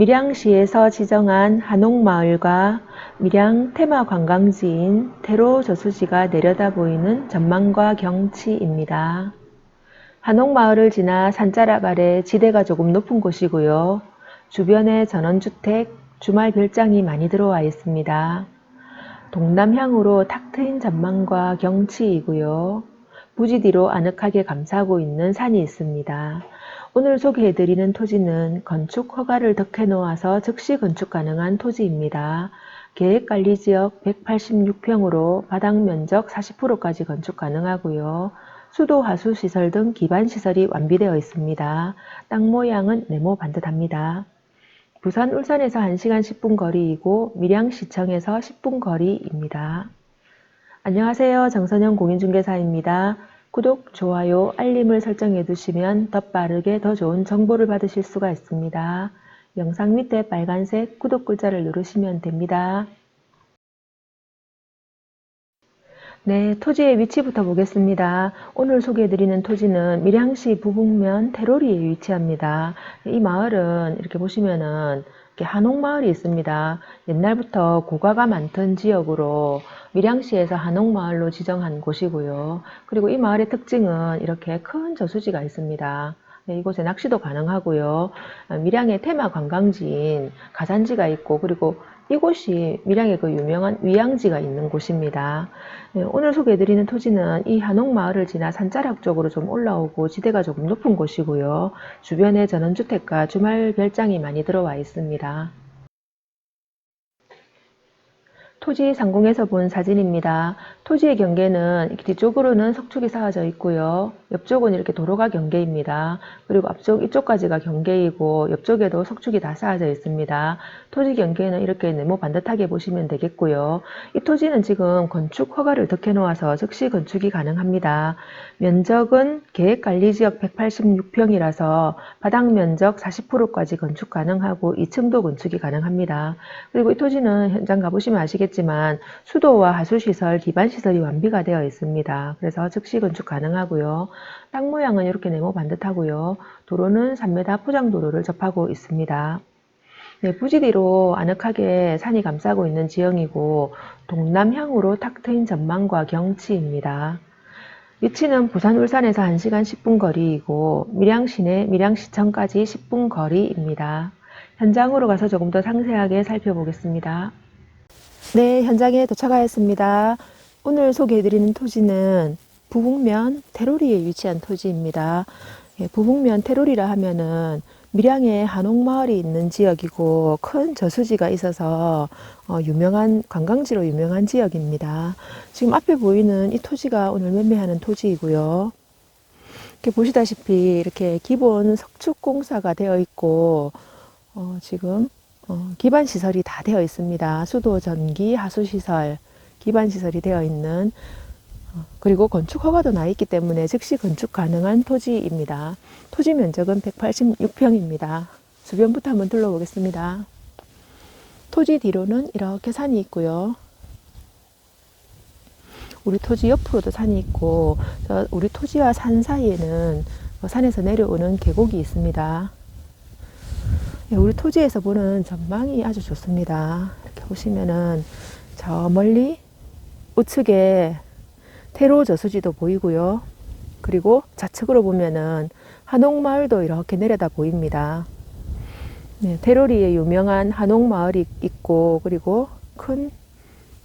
밀양시에서 지정한 한옥마을과 밀양 테마 관광지인 태로 저수지가 내려다 보이는 전망과 경치입니다. 한옥마을을 지나 산자락 아래 지대가 조금 높은 곳이고요. 주변에 전원주택, 주말 별장이 많이 들어와 있습니다. 동남향으로 탁 트인 전망과 경치이고요. 부지 뒤로 아늑하게 감싸고 있는 산이 있습니다. 오늘 소개해드리는 토지는 건축 허가를 덕해 놓아서 즉시 건축 가능한 토지입니다. 계획관리지역 186평으로 바닥 면적 40%까지 건축 가능하고요. 수도 하수 시설 등 기반 시설이 완비되어 있습니다. 땅 모양은 네모 반듯합니다. 부산 울산에서 1시간 10분 거리이고 밀양시청에서 10분 거리입니다. 안녕하세요. 정선영 공인중개사입니다. 구독, 좋아요, 알림을 설정해 두시면 더 빠르게 더 좋은 정보를 받으실 수가 있습니다. 영상 밑에 빨간색 구독 글자를 누르시면 됩니다. 네, 토지의 위치부터 보겠습니다. 오늘 소개해드리는 토지는 밀양시 부북면 태로리에 위치합니다. 이 마을은 이렇게 보시면은 이렇게 한옥마을이 있습니다. 옛날부터 고가가 많던 지역으로 밀양시에서 한옥마을로 지정한 곳이고요. 그리고 이 마을의 특징은 이렇게 큰 저수지가 있습니다. 네, 이곳에 낚시도 가능하고요. 밀양의 테마 관광지인 가산지가 있고 그리고 이곳이 밀양의 그 유명한 위양지가 있는 곳입니다. 네, 오늘 소개해드리는 토지는 이 한옥마을을 지나 산자락 쪽으로 좀 올라오고 지대가 조금 높은 곳이고요. 주변에 전원주택과 주말 별장이 많이 들어와 있습니다. 토지 상공에서 본 사진입니다. 토지의 경계는 뒤쪽으로는 석축이 쌓아져 있고요. 옆쪽은 이렇게 도로가 경계입니다. 그리고 앞쪽 이쪽까지가 경계이고 옆쪽에도 석축이 다 쌓아져 있습니다. 토지 경계는 이렇게 네모 반듯하게 보시면 되겠고요. 이 토지는 지금 건축 허가를 덕해 놓아서 즉시 건축이 가능합니다. 면적은 계획관리지역 186평이라서 바닥 면적 40%까지 건축 가능하고 2층도 건축이 가능합니다. 그리고 이 토지는 현장 가보시면 아시겠지만 아시겠지만 수도와 하수시설, 기반시설이 완비가 되어 있습니다. 그래서 즉시 건축 가능하고요. 땅 모양은 이렇게 네모 반듯하고요. 도로는 3m 포장도로를 접하고 있습니다. 네, 부지 뒤로 아늑하게 산이 감싸고 있는 지형이고 동남향으로 탁 트인 전망과 경치입니다. 위치는 부산 울산에서 1시간 10분 거리이고 밀양시내 밀양시청까지 10분 거리입니다. 현장으로 가서 조금 더 상세하게 살펴보겠습니다. 네, 현장에 도착하였습니다. 오늘 소개해드리는 토지는 부북면 테로리에 위치한 토지입니다. 예, 부북면 테로리라 하면은 밀양에 한옥마을이 있는 지역이고 큰 저수지가 있어서 어, 유명한 관광지로 유명한 지역입니다. 지금 앞에 보이는 이 토지가 오늘 매매하는 토지이고요. 이렇게 보시다시피 이렇게 기본 석축 공사가 되어 있고 어, 지금 어, 기반 시설이 다 되어 있습니다. 수도, 전기, 하수 시설, 기반 시설이 되어 있는 어, 그리고 건축 허가도 나 있기 때문에 즉시 건축 가능한 토지입니다. 토지 면적은 186평입니다. 주변부터 한번 둘러보겠습니다. 토지 뒤로는 이렇게 산이 있고요. 우리 토지 옆으로도 산이 있고 우리 토지와 산 사이에는 산에서 내려오는 계곡이 있습니다. 예, 우리 토지에서 보는 전망이 아주 좋습니다. 이렇게 보시면은 저 멀리 우측에 태로 저수지도 보이고요. 그리고 좌측으로 보면은 한옥마을도 이렇게 내려다 보입니다. 네, 테로리에 유명한 한옥마을이 있고 그리고 큰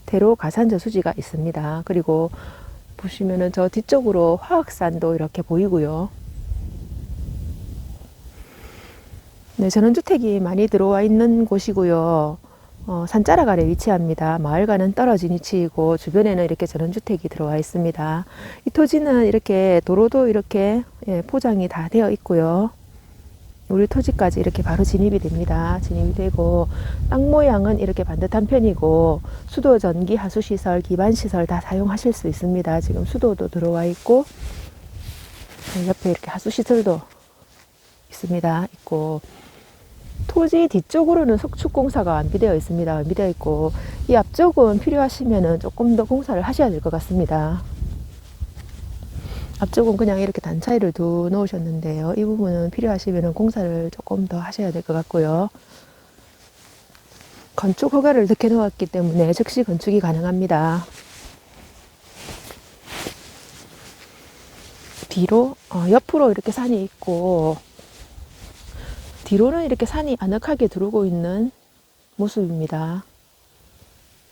대로 가산 저수지가 있습니다. 그리고 보시면은 저 뒤쪽으로 화학산도 이렇게 보이고요. 네, 전원주택이 많이 들어와 있는 곳이고요. 어, 산자락 아래 위치합니다. 마을과는 떨어진 위치이고 주변에는 이렇게 전원주택이 들어와 있습니다. 이 토지는 이렇게 도로도 이렇게 예, 포장이 다 되어 있고요. 우리 토지까지 이렇게 바로 진입이 됩니다. 진입이 되고 땅 모양은 이렇게 반듯한 편이고 수도, 전기, 하수 시설, 기반 시설 다 사용하실 수 있습니다. 지금 수도도 들어와 있고 옆에 이렇게 하수 시설도 있습니다. 있고 토지 뒤쪽으로는 석축공사가 완비되어 있습니다. 완비되어 있고 이 앞쪽은 필요하시면 조금 더 공사를 하셔야 될 것 같습니다. 앞쪽은 그냥 이렇게 단차이를 두 놓으셨는데요. 이 부분은 필요하시면 공사를 조금 더 하셔야 될 것 같고요. 건축 허가를 득해 놓았기 때문에 즉시 건축이 가능합니다. 뒤로 어, 옆으로 이렇게 산이 있고 뒤로는 이렇게 산이 아늑하게 들어오고 있는 모습입니다.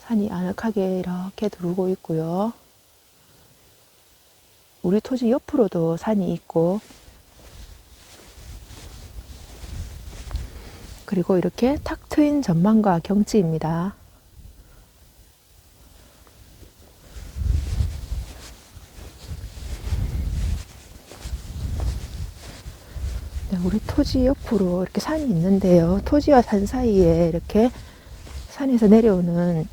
산이 아늑하게 이렇게 들어오고 있고요. 우리 토지 옆으로도 산이 있고 그리고 이렇게 탁 트인 전망과 경치입니다. 우리 토지 옆으로 이렇게 산이 있는데요. 토지와 산 사이에 이렇게 산에서 내려오는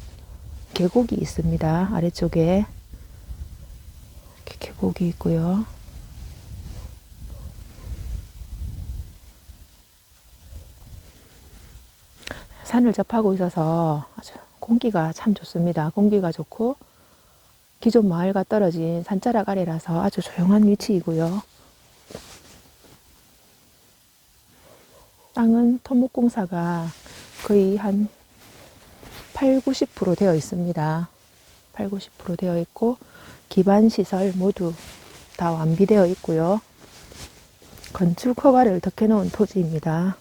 계곡이 있습니다. 아래쪽에 이렇게 계곡이 있고요. 산을 접하고 있어서 아주 공기가 참 좋습니다. 공기가 좋고 기존 마을과 떨어진 산자락 아래라서 아주 조용한 위치이고요. 땅은 토목공사가 거의 한 8, 90% 되어 있습니다. 8, 90% 되어 있고 기반 시설 모두 다 완비되어 있고요. 건축 허가를 덕해 놓은 토지입니다.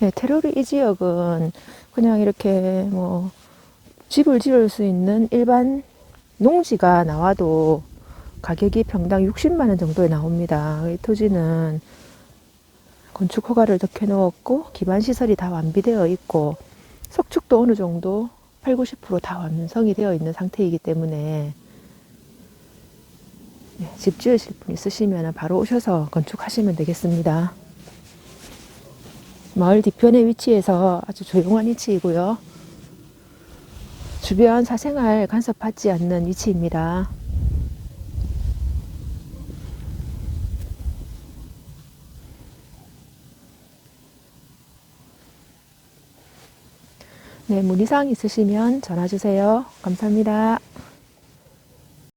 네, 테러리 이 지역은 그냥 이렇게 뭐 집을 지을 수 있는 일반 농지가 나와도 가격이 평당 60만 원 정도에 나옵니다. 이 토지는 건축 허가를 덕해 놓았고 기반 시설이 다 완비되어 있고 석축도 어느 정도 8, 90%다 완성이 되어 있는 상태이기 때문에 네, 집 지으실 분 있으시면 바로 오셔서 건축하시면 되겠습니다. 마을 뒤편에 위치해서 아주 조용한 위치이고요. 주변 사생활 간섭받지 않는 위치입니다. 네, 문의사항 있으시면 전화 주세요. 감사합니다.